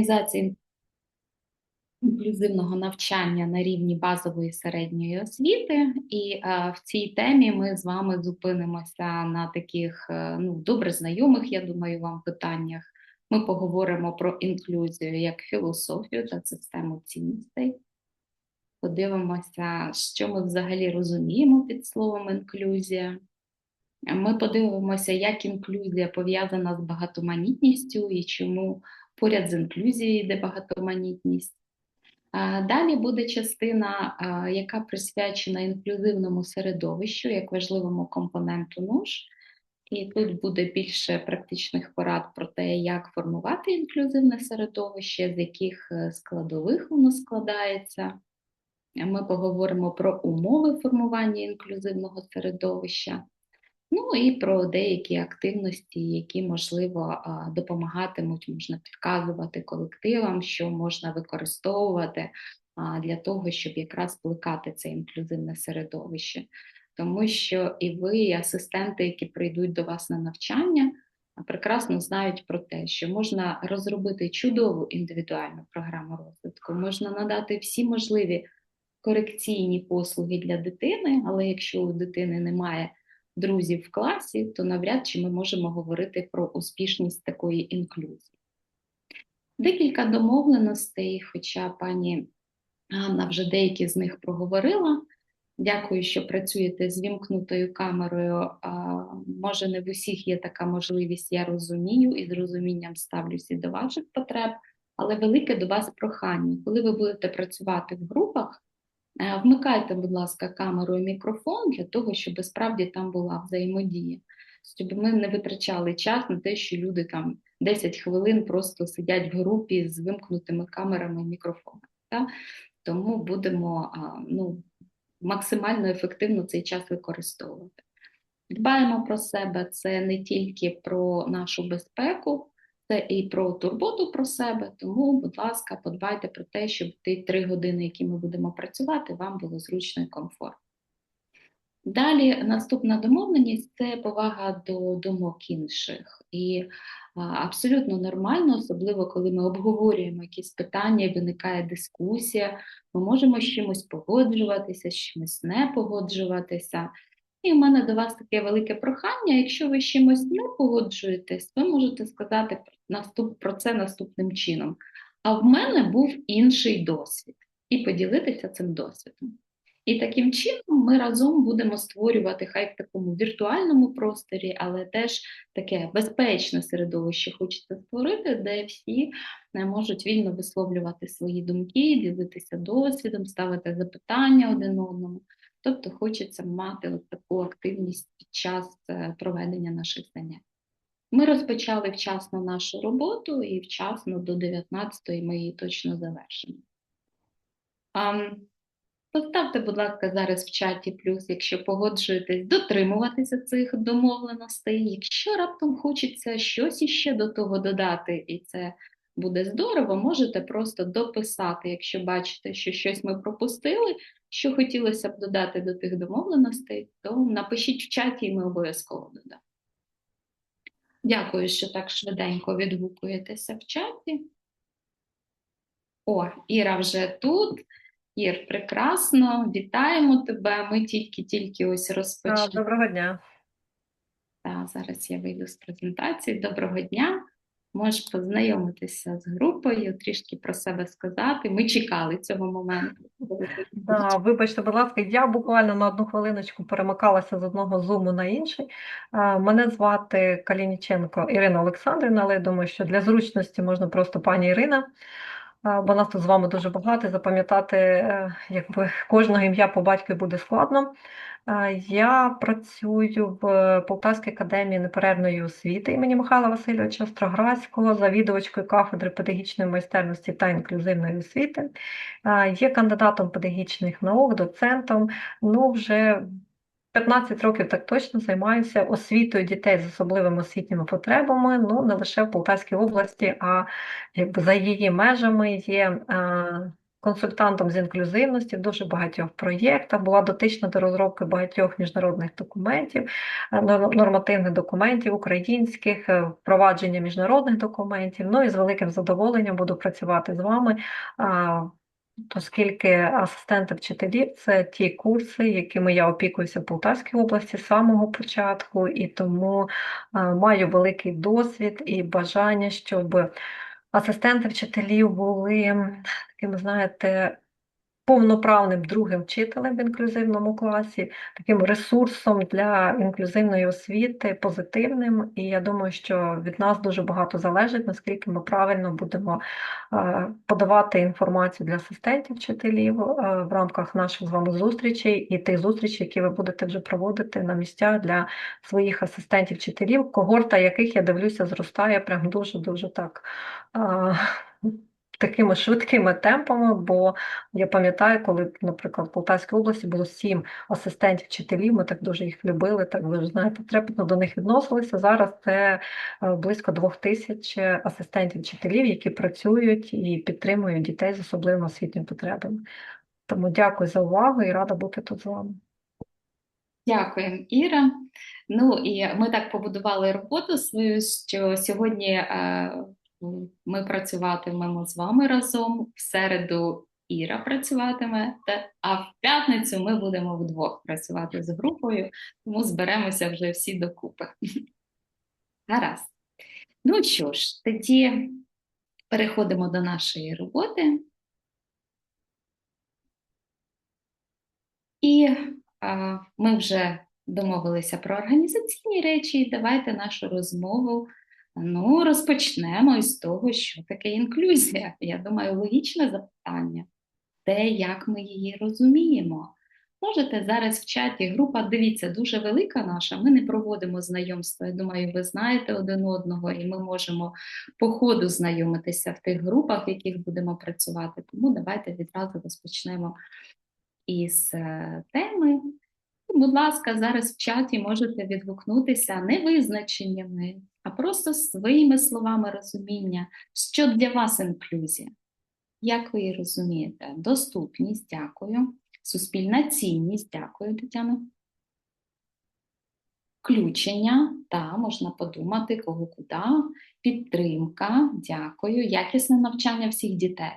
організації інклюзивного навчання на рівні базової середньої освіти, і е, в цій темі ми з вами зупинимося на таких е, ну, добре знайомих, я думаю, вам питаннях. Ми поговоримо про інклюзію як філософію та систему цінностей. Подивимося, що ми взагалі розуміємо під словом інклюзія. Ми подивимося, як інклюзія пов'язана з багатоманітністю і чому поряд з інклюзією йде багатоманітність. Далі буде частина, яка присвячена інклюзивному середовищу як важливому компоненту НУШ. І тут буде більше практичних порад про те, як формувати інклюзивне середовище, з яких е, складових воно складається. Ми поговоримо про умови формування інклюзивного середовища, ну і про деякі активності, які, можливо, допомагатимуть, можна підказувати колективам, що можна використовувати для того, щоб якраз плекати це інклюзивне середовище. Тому що і ви, і асистенти, які прийдуть до вас на навчання, прекрасно знають про те, що можна розробити чудову індивідуальну програму розвитку, можна надати всі можливі корекційні послуги для дитини, але якщо у дитини немає друзів в класі, то навряд чи ми можемо говорити про успішність такої інклюзії. Декілька домовленостей, хоча пані Ганна вже деякі з них проговорила. Дякую, що працюєте з вімкнутою камерою. А, Може, не в усіх є така можливість, я розумію, і з розумінням ставлюся до ваших потреб, але велике до вас прохання. Коли ви будете працювати в групах, вмикайте, будь ласка, камеру і мікрофон для того, щоб справді там була взаємодія, щоб ми не витрачали час на те, що люди там 10 хвилин просто сидять в групі з вимкнутими камерами і мікрофонами. Так? Тому будемо ну, максимально ефективно цей час використовувати. Дбаємо про себе це не тільки про нашу безпеку, це і про турботу про себе. Тому, будь ласка, подбайте про те, щоб ті три години, які ми будемо працювати, вам було зручно і комфортно. Далі наступна домовленість це повага до думок інших. І а, абсолютно нормально, особливо коли ми обговорюємо якісь питання виникає дискусія, ми можемо з чимось погоджуватися, з чимось не погоджуватися. І в мене до вас таке велике прохання. Якщо ви з чимось не погоджуєтесь, ви можете сказати наступ, про це наступним чином. А в мене був інший досвід, і поділитися цим досвідом. І таким чином ми разом будемо створювати хай в такому віртуальному просторі, але теж таке безпечне середовище хочеться створити, де всі е, можуть вільно висловлювати свої думки, ділитися досвідом, ставити запитання один одному. Тобто хочеться мати от таку активність під час е, проведення наших занять. Ми розпочали вчасно нашу роботу і вчасно до 19-ї ми її точно завершимо. Поставте, будь ласка, зараз в чаті плюс, якщо погоджуєтесь, дотримуватися цих домовленостей. Якщо раптом хочеться щось іще до того додати, і це буде здорово, можете просто дописати, якщо бачите, що щось ми пропустили, що хотілося б додати до тих домовленостей, то напишіть в чаті, і ми обов'язково додамо. Дякую, що так швиденько відгукуєтеся в чаті. О, Іра вже тут. Ір, прекрасно, вітаємо тебе. Ми тільки-тільки ось розпочали. Доброго дня. Так, зараз я вийду з презентації. Доброго дня. Можеш познайомитися з групою, трішки про себе сказати. Ми чекали цього моменту. Да, вибачте, будь ласка, я буквально на одну хвилиночку перемикалася з одного зуму на інший. Мене звати Калініченко Ірина Олександрівна, але я думаю, що для зручності можна просто пані Ірина бо нас тут з вами дуже багато, запам'ятати е, якби кожного ім'я по батькові буде складно. Я працюю в Полтавській академії неперервної освіти імені Михайла Васильовича Строградського, завідувачкою кафедри педагогічної майстерності та інклюзивної освіти. Є кандидатом педагогічних наук, доцентом. Ну, вже 15 років так точно займаюся освітою дітей з особливими освітніми потребами, ну не лише в Полтавській області, а якби за її межами є консультантом з інклюзивності в дуже багатьох проєктах, була дотична до розробки багатьох міжнародних документів, е, нормативних документів українських, е, впровадження міжнародних документів. Ну і з великим задоволенням буду працювати з вами. Оскільки асистенти вчителів це ті курси, якими я опікуюся в Полтавській області з самого початку, і тому е, маю великий досвід і бажання, щоб асистенти вчителів були такими, знаєте, повноправним другим вчителем в інклюзивному класі, таким ресурсом для інклюзивної освіти, позитивним. І я думаю, що від нас дуже багато залежить, наскільки ми правильно будемо е, подавати інформацію для асистентів вчителів е, в рамках наших з вами зустрічей і тих зустрічей, які ви будете вже проводити на місцях для своїх асистентів вчителів, когорта яких я дивлюся, зростає прям дуже дуже так. Такими швидкими темпами, бо я пам'ятаю, коли, наприклад, в Полтавській області було сім асистентів вчителів, ми так дуже їх любили, так ви ж знаєте, трепетно до них відносилися. Зараз це е, близько двох тисяч асистентів вчителів, які працюють і підтримують дітей з особливими освітніми потребами. Тому дякую за увагу і рада бути тут з вами. Дякуємо, Іра. Ну і ми так побудували роботу свою, що сьогодні е, ми працюватимемо з вами разом. В середу Іра працюватиме, а в п'ятницю ми будемо вдвох працювати з групою, тому зберемося вже всі докупи. Гаразд. Ну що ж, тоді переходимо до нашої роботи. І а, ми вже домовилися про організаційні речі, і давайте нашу розмову ну, розпочнемо із того, що таке інклюзія. Я думаю, логічне запитання. Те, як ми її розуміємо. Можете зараз в чаті, група, дивіться, дуже велика наша, ми не проводимо знайомства. Я думаю, ви знаєте один одного, і ми можемо по ходу знайомитися в тих групах, в яких будемо працювати. Тому давайте відразу розпочнемо із е, теми. Будь ласка, зараз в чаті можете відгукнутися не визначеннями, а просто своїми словами розуміння, що для вас інклюзія. Як ви її розумієте? Доступність, дякую. Суспільна цінність, дякую, Тетяно. Включення, та, можна подумати, кого куди. Підтримка, дякую. Якісне навчання всіх дітей.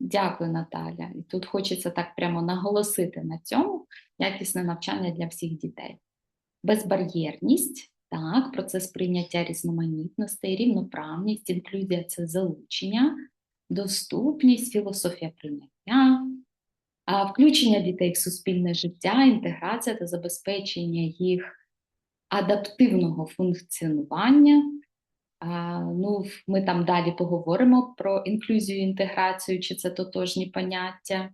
Дякую, Наталя. І тут хочеться так прямо наголосити на цьому якісне навчання для всіх дітей. Безбар'єрність, так, процес прийняття різноманітностей, рівноправність, інклюзія це залучення, доступність, філософія прийняття, включення дітей в суспільне життя, інтеграція та забезпечення їх адаптивного функціонування. Ну, ми там далі поговоримо про інклюзію, інтеграцію, чи це тотожні поняття,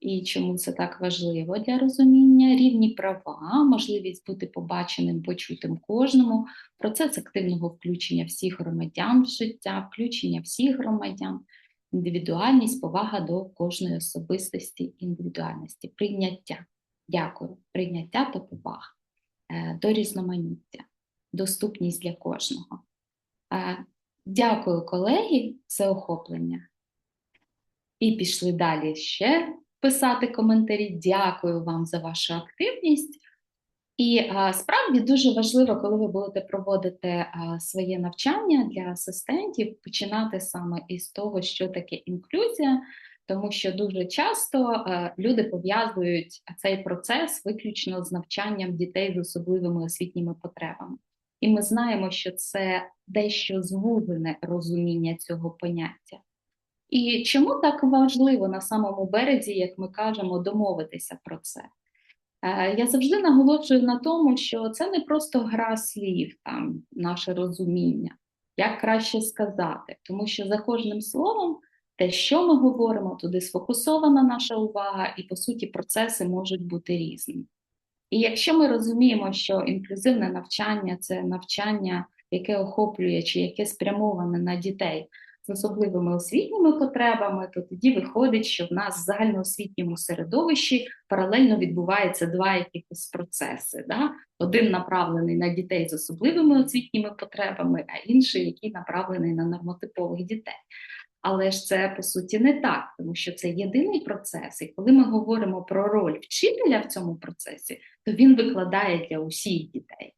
і чому це так важливо для розуміння. Рівні права, можливість бути побаченим, почутим кожному, процес активного включення всіх громадян в життя, включення всіх громадян, індивідуальність, повага до кожної особистості, індивідуальності, прийняття. Дякую. Прийняття та повага е, до різноманіття, доступність для кожного. Е, Дякую, колеги, за охоплення. І пішли далі ще писати коментарі. Дякую вам за вашу активність. І а, справді дуже важливо, коли ви будете проводити а, своє навчання для асистентів, починати саме із того, що таке інклюзія, тому що дуже часто а, люди пов'язують цей процес виключно з навчанням дітей з особливими освітніми потребами. І ми знаємо, що це дещо звужене розуміння цього поняття. І чому так важливо на самому березі, як ми кажемо, домовитися про це? Е, Я завжди наголошую на тому, що це не просто гра слів, там наше розуміння, як краще сказати, тому що за кожним словом, те, що ми говоримо, туди сфокусована наша увага, і по суті процеси можуть бути різними. І якщо ми розуміємо, що інклюзивне навчання це навчання, яке охоплює чи яке спрямоване на дітей з особливими освітніми потребами, то тоді виходить, що в нас в загальноосвітньому середовищі паралельно відбуваються два якихось процеси. Да? Один направлений на дітей з особливими освітніми потребами, а інший, який направлений на нормотипових дітей. Але ж це по суті не так, тому що це єдиний процес. І коли ми говоримо про роль вчителя в цьому процесі, то він викладає для усіх дітей.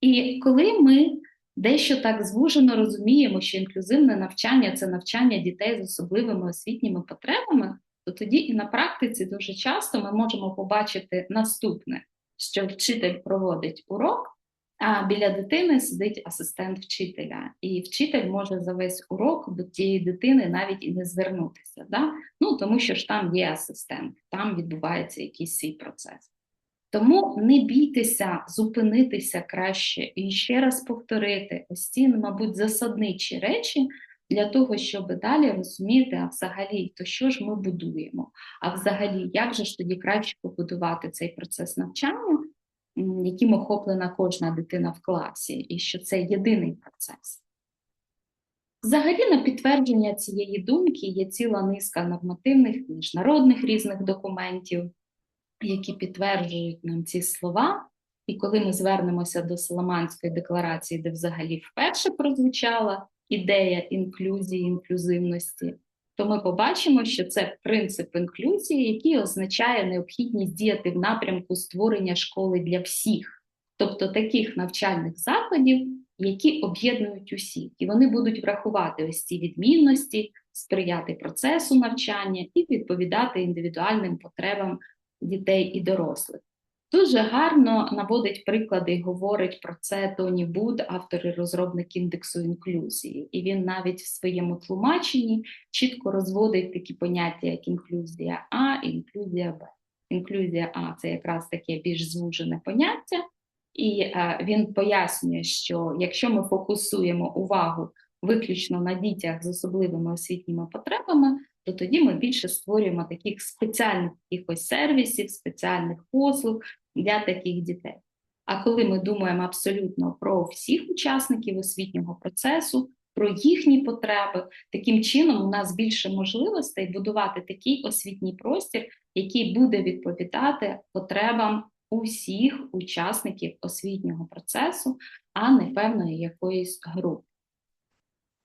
І коли ми дещо так звужено розуміємо, що інклюзивне навчання це навчання дітей з особливими освітніми потребами, то тоді і на практиці дуже часто ми можемо побачити наступне, що вчитель проводить урок. А біля дитини сидить асистент вчителя, і вчитель може за весь урок до тієї дитини навіть і не звернутися. Да? Ну тому що ж там є асистент, там відбувається якийсь свій процес. Тому не бійтеся зупинитися краще і ще раз повторити ось ці, мабуть, засадничі речі для того, щоб далі розуміти, а взагалі, то що ж ми будуємо? А взагалі, як же ж тоді краще побудувати цей процес навчання? яким охоплена кожна дитина в класі, і що це єдиний процес. Взагалі, на підтвердження цієї думки є ціла низка нормативних міжнародних різних документів, які підтверджують нам ці слова. І коли ми звернемося до Соломанської декларації, де взагалі вперше прозвучала ідея інклюзії, інклюзивності, то ми побачимо, що це принцип інклюзії, який означає необхідність діяти в напрямку створення школи для всіх, тобто таких навчальних закладів, які об'єднують усіх, і вони будуть врахувати ось ці відмінності, сприяти процесу навчання і відповідати індивідуальним потребам дітей і дорослих. Дуже гарно наводить приклади і говорить про це Тоні Буд, автор і розробник індексу інклюзії. І він навіть в своєму тлумаченні чітко розводить такі поняття, як інклюзія А і інклюзія Б. Інклюзія А це якраз таке більш звужене поняття, і е, він пояснює, що якщо ми фокусуємо увагу виключно на дітях з особливими освітніми потребами, то тоді ми більше створюємо таких спеціальних якихось сервісів, спеціальних послуг для таких дітей. А коли ми думаємо абсолютно про всіх учасників освітнього процесу, про їхні потреби, таким чином у нас більше можливостей будувати такий освітній простір, який буде відповідати потребам усіх учасників освітнього процесу, а не певної якоїсь групи.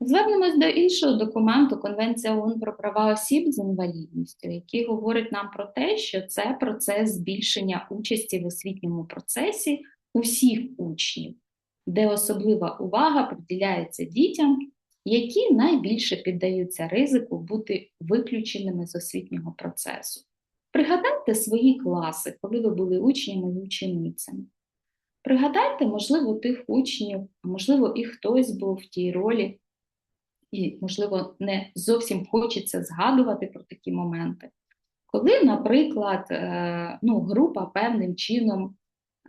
Звернемось до іншого документу Конвенція ООН про права осіб з інвалідністю, який говорить нам про те, що це процес збільшення участі в освітньому процесі усіх учнів, де особлива увага приділяється дітям, які найбільше піддаються ризику бути виключеними з освітнього процесу. Пригадайте свої класи, коли ви були учнями і ученицями. Пригадайте, можливо, тих учнів, а можливо, і хтось був в тій ролі і, можливо, не зовсім хочеться згадувати про такі моменти. Коли, наприклад, е, ну, група певним чином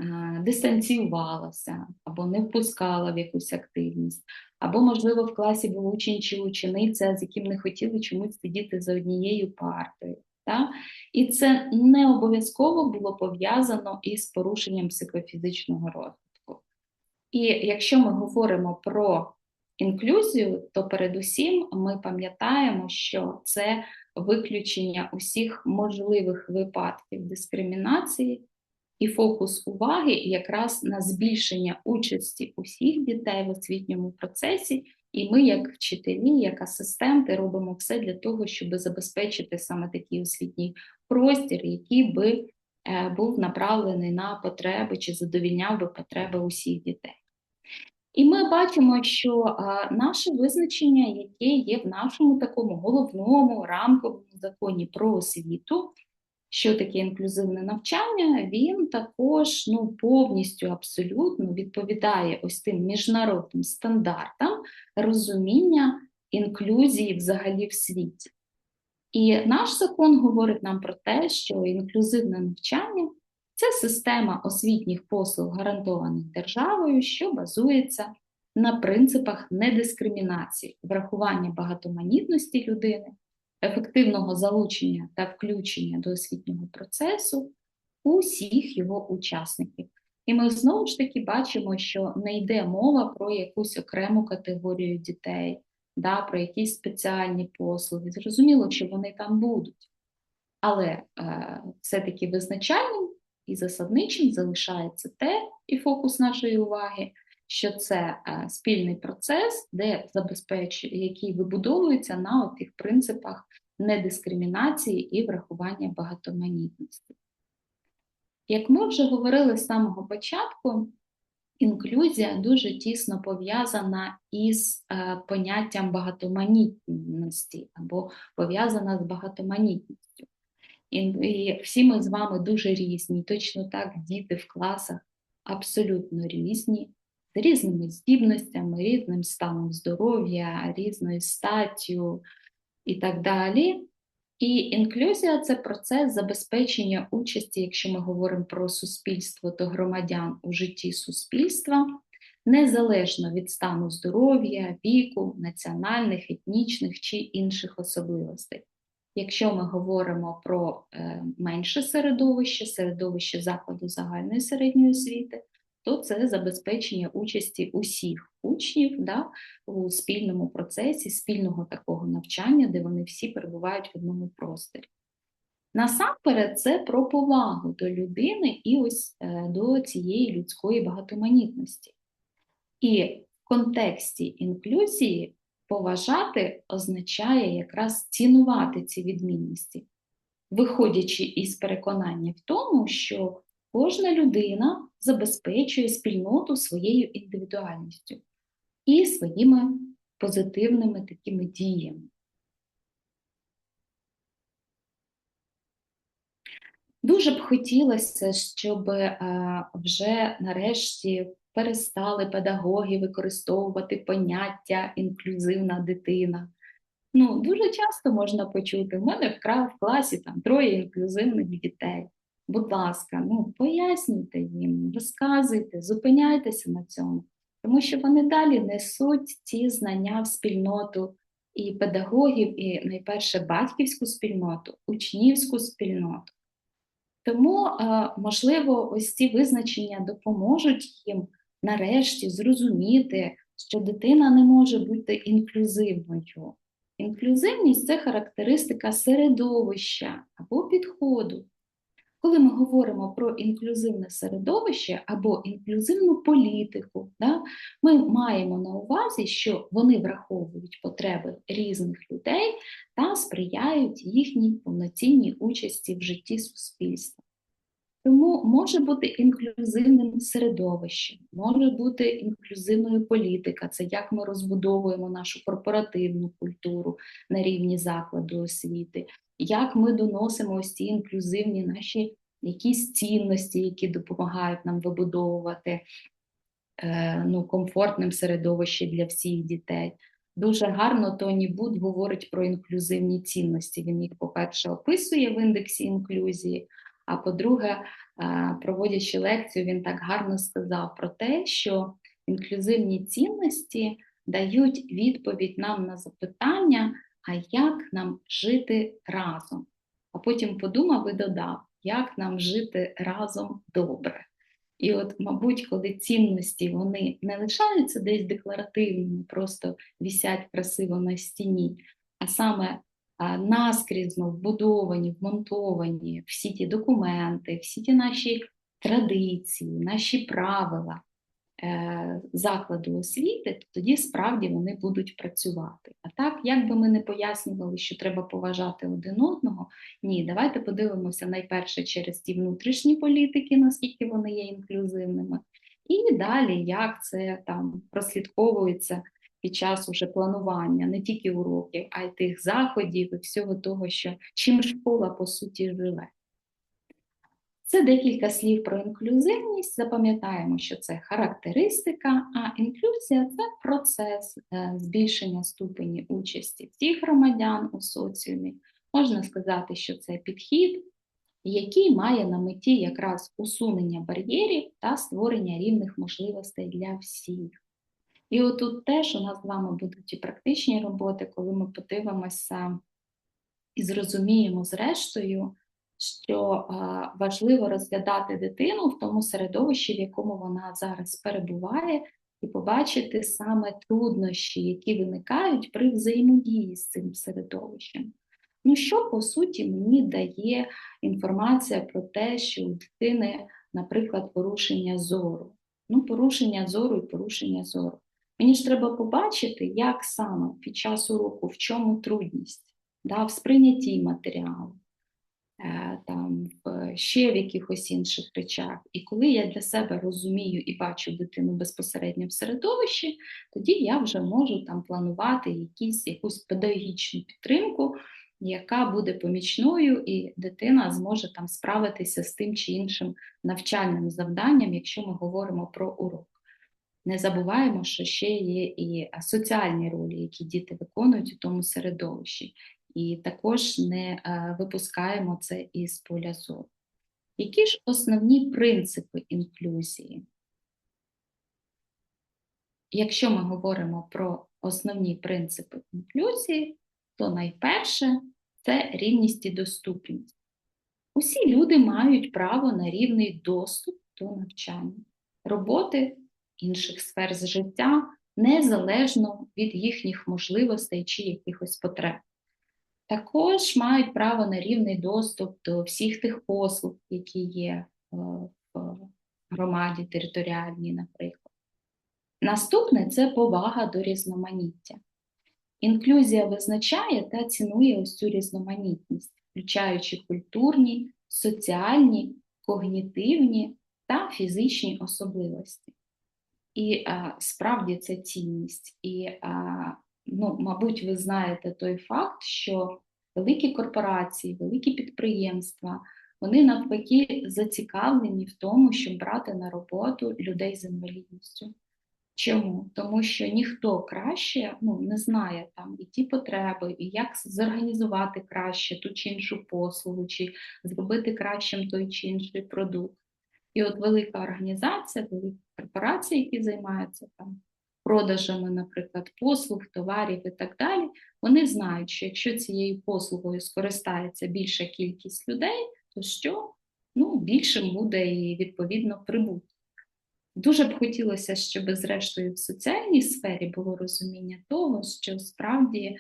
е, дистанціювалася або не впускала в якусь активність, або, можливо, в класі був учень чи учениця, з яким не хотіли чомусь сидіти за однією партою. Так? І це не обов'язково було пов'язано із порушенням психофізичного розвитку. І якщо ми говоримо про інклюзію, то передусім ми пам'ятаємо, що це виключення усіх можливих випадків дискримінації і фокус уваги якраз на збільшення участі усіх дітей в освітньому процесі. І ми, як вчителі, як асистенти, робимо все для того, щоб забезпечити саме такий освітній простір, який би е, був направлений на потреби чи задовільняв би потреби усіх дітей. І ми бачимо, що наше визначення, яке є в нашому такому головному рамковому законі про освіту, що таке інклюзивне навчання, він також ну, повністю абсолютно відповідає ось тим міжнародним стандартам розуміння інклюзії взагалі в світі. І наш закон говорить нам про те, що інклюзивне навчання це система освітніх послуг, гарантованих державою, що базується на принципах недискримінації, врахування багатоманітності людини, ефективного залучення та включення до освітнього процесу усіх його учасників. І ми знову ж таки бачимо, що не йде мова про якусь окрему категорію дітей, да, про якісь спеціальні послуги. Зрозуміло, що вони там будуть. Але е, все-таки визначальним і засадничим залишається те, і фокус нашої уваги, що це е, спільний процес, де забезпечує, який вибудовується на тих принципах недискримінації і врахування багатоманітності. Як ми вже говорили з самого початку, інклюзія дуже тісно пов'язана із е, поняттям багатоманітності або пов'язана з багатоманітністю. І, і всі ми з вами дуже різні, точно так діти в класах абсолютно різні, з різними здібностями, різним станом здоров'я, різною статтю і так далі. І інклюзія це процес забезпечення участі, якщо ми говоримо про суспільство, то громадян у житті суспільства, незалежно від стану здоров'я, віку, національних, етнічних чи інших особливостей. Якщо ми говоримо про е, менше середовище, середовище закладу загальної середньої освіти, то це забезпечення участі усіх учнів да, у спільному процесі, спільного такого навчання, де вони всі перебувають в одному просторі. Насамперед, це про повагу до людини і ось е, до цієї людської багатоманітності. І в контексті інклюзії поважати означає якраз цінувати ці відмінності, виходячи із переконання в тому, що кожна людина забезпечує спільноту своєю індивідуальністю і своїми позитивними такими діями. Дуже б хотілося, щоб вже нарешті перестали педагоги використовувати поняття інклюзивна дитина. Ну, Дуже часто можна почути, в мене в класі там троє інклюзивних дітей. Будь ласка, ну пояснюйте їм, розказуйте, зупиняйтеся на цьому, тому що вони далі несуть ці знання в спільноту і педагогів, і найперше батьківську спільноту, учнівську спільноту. Тому, можливо, ось ці визначення допоможуть їм нарешті зрозуміти, що дитина не може бути інклюзивною. Інклюзивність це характеристика середовища або підходу. Коли ми говоримо про інклюзивне середовище або інклюзивну політику, да, ми маємо на увазі, що вони враховують потреби різних людей та сприяють їхній повноцінній участі в житті суспільства. Тому може бути інклюзивним середовищем, може бути інклюзивною політика, це як ми розбудовуємо нашу корпоративну культуру на рівні закладу освіти, як ми доносимо ось ці інклюзивні наші якісь цінності, які допомагають нам вибудовувати е, ну, комфортним середовище для всіх дітей. Дуже гарно Тоні Буд говорить про інклюзивні цінності. Він їх, по-перше, описує в індексі інклюзії. А по-друге, проводячи лекцію, він так гарно сказав про те, що інклюзивні цінності дають відповідь нам на запитання, а як нам жити разом. А потім подумав і додав, як нам жити разом добре. І от, мабуть, коли цінності вони не лишаються десь декларативними, просто вісять красиво на стіні, а саме наскрізно вбудовані, вмонтовані всі ті документи, всі ті наші традиції, наші правила е, закладу освіти, то тоді справді вони будуть працювати. А так, як би ми не пояснювали, що треба поважати один одного, ні, давайте подивимося найперше через ті внутрішні політики, наскільки вони є інклюзивними, і далі, як це там прослідковується під час уже планування не тільки уроків, а й тих заходів і всього того, що чим школа по суті живе. Це декілька слів про інклюзивність. Запам'ятаємо, що це характеристика, а інклюзія це процес е, збільшення ступені участі всіх громадян у соціумі. Можна сказати, що це підхід, який має на меті якраз усунення бар'єрів та створення рівних можливостей для всіх. І отут теж у нас з вами будуть і практичні роботи, коли ми подивимося і зрозуміємо, зрештою, що важливо розглядати дитину в тому середовищі, в якому вона зараз перебуває, і побачити саме труднощі, які виникають при взаємодії з цим середовищем. Ну, що по суті мені дає інформація про те, що у дитини, наприклад, порушення зору. Ну, порушення зору і порушення зору. Мені ж треба побачити, як саме під час уроку, в чому трудність, да, в сприйнятті матеріалу, е, там, в, ще в якихось інших речах. І коли я для себе розумію і бачу дитину безпосередньо в середовищі, тоді я вже можу там планувати якісь, якусь педагогічну підтримку, яка буде помічною, і дитина зможе там справитися з тим чи іншим навчальним завданням, якщо ми говоримо про урок. Не забуваємо, що ще є і соціальні ролі, які діти виконують у тому середовищі, і також не випускаємо це із поля зору. Які ж основні принципи інклюзії? Якщо ми говоримо про основні принципи інклюзії, то найперше це рівність і доступність. Усі люди мають право на рівний доступ до навчання, роботи інших сфер з життя незалежно від їхніх можливостей чи якихось потреб. Також мають право на рівний доступ до всіх тих послуг, які є е, в громаді територіальній, наприклад. Наступне це повага до різноманіття. Інклюзія визначає та цінує ось цю різноманітність, включаючи культурні, соціальні, когнітивні та фізичні особливості. І а, справді це цінність. І, а, ну, мабуть, ви знаєте той факт, що великі корпорації, великі підприємства, вони навпаки зацікавлені в тому, щоб брати на роботу людей з інвалідністю. Чому? Тому що ніхто краще ну, не знає там і ті потреби, і як зорганізувати краще ту чи іншу послугу, чи зробити кращим той чи інший продукт. І от велика організація, великі корпорації, які займаються там продажами, наприклад, послуг, товарів і так далі, вони знають, що якщо цією послугою скористається більша кількість людей, то що? Ну, більшим буде і відповідно прибуток. Дуже б хотілося, щоб, зрештою, в соціальній сфері було розуміння того, що справді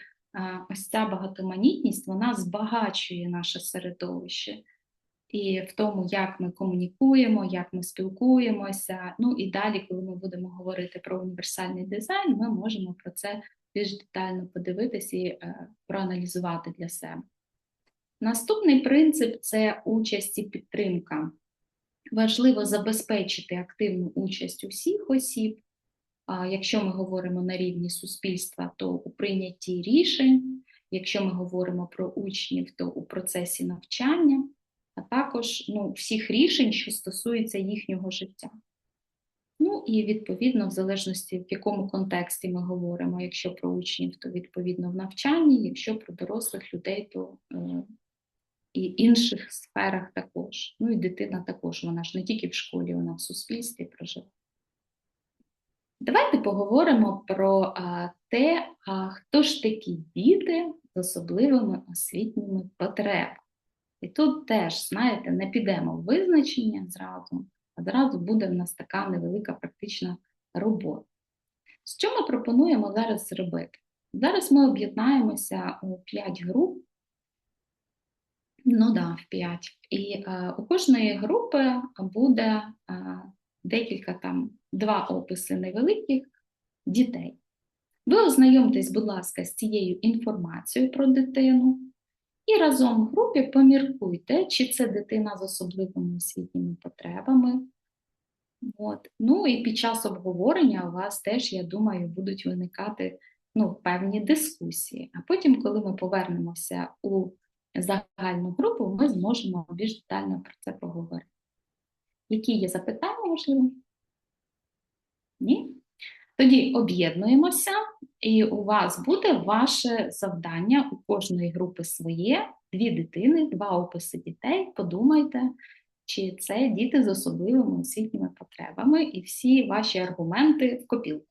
ось ця багатоманітність вона збагачує наше середовище. І в тому, як ми комунікуємо, як ми спілкуємося. Ну і далі, коли ми будемо говорити про універсальний дизайн, ми можемо про це більш детально подивитися і е, проаналізувати для себе. Наступний принцип це участь і підтримка. Важливо забезпечити активну участь усіх осіб. Якщо ми говоримо на рівні суспільства, то у прийнятті рішень, якщо ми говоримо про учнів, то у процесі навчання, а також ну, всіх рішень, що стосуються їхнього життя. Ну і відповідно, в залежності, в якому контексті ми говоримо, якщо про учнів, то відповідно в навчанні, якщо про дорослих людей, то е, і інших сферах також. Ну і дитина також, вона ж не тільки в школі, вона в суспільстві проживає. Давайте поговоримо про а, те, а, хто ж такі діти з особливими освітніми потребами. І тут теж, знаєте, не підемо в визначення зразу, а зразу буде в нас така невелика практична робота. Що ми пропонуємо зараз зробити? Зараз ми об'єднаємося у 5 груп Ну да, в 5. І е, у кожної групи буде е, декілька там, два описи невеликих дітей. Ви ознайомтесь, будь ласка, з цією інформацією про дитину, і разом в групі поміркуйте, чи це дитина з особливими освітніми потребами. От. Ну і під час обговорення у вас теж, я думаю, будуть виникати ну, певні дискусії. А потім, коли ми повернемося у загальну групу, ми зможемо більш детально про це поговорити. Які є запитання, можливо? Ні? Тоді об'єднуємося, і у вас буде ваше завдання у кожної групи своє, дві дитини, два описи дітей. Подумайте, чи це діти з особливими освітніми потребами, і всі ваші аргументи в копілку.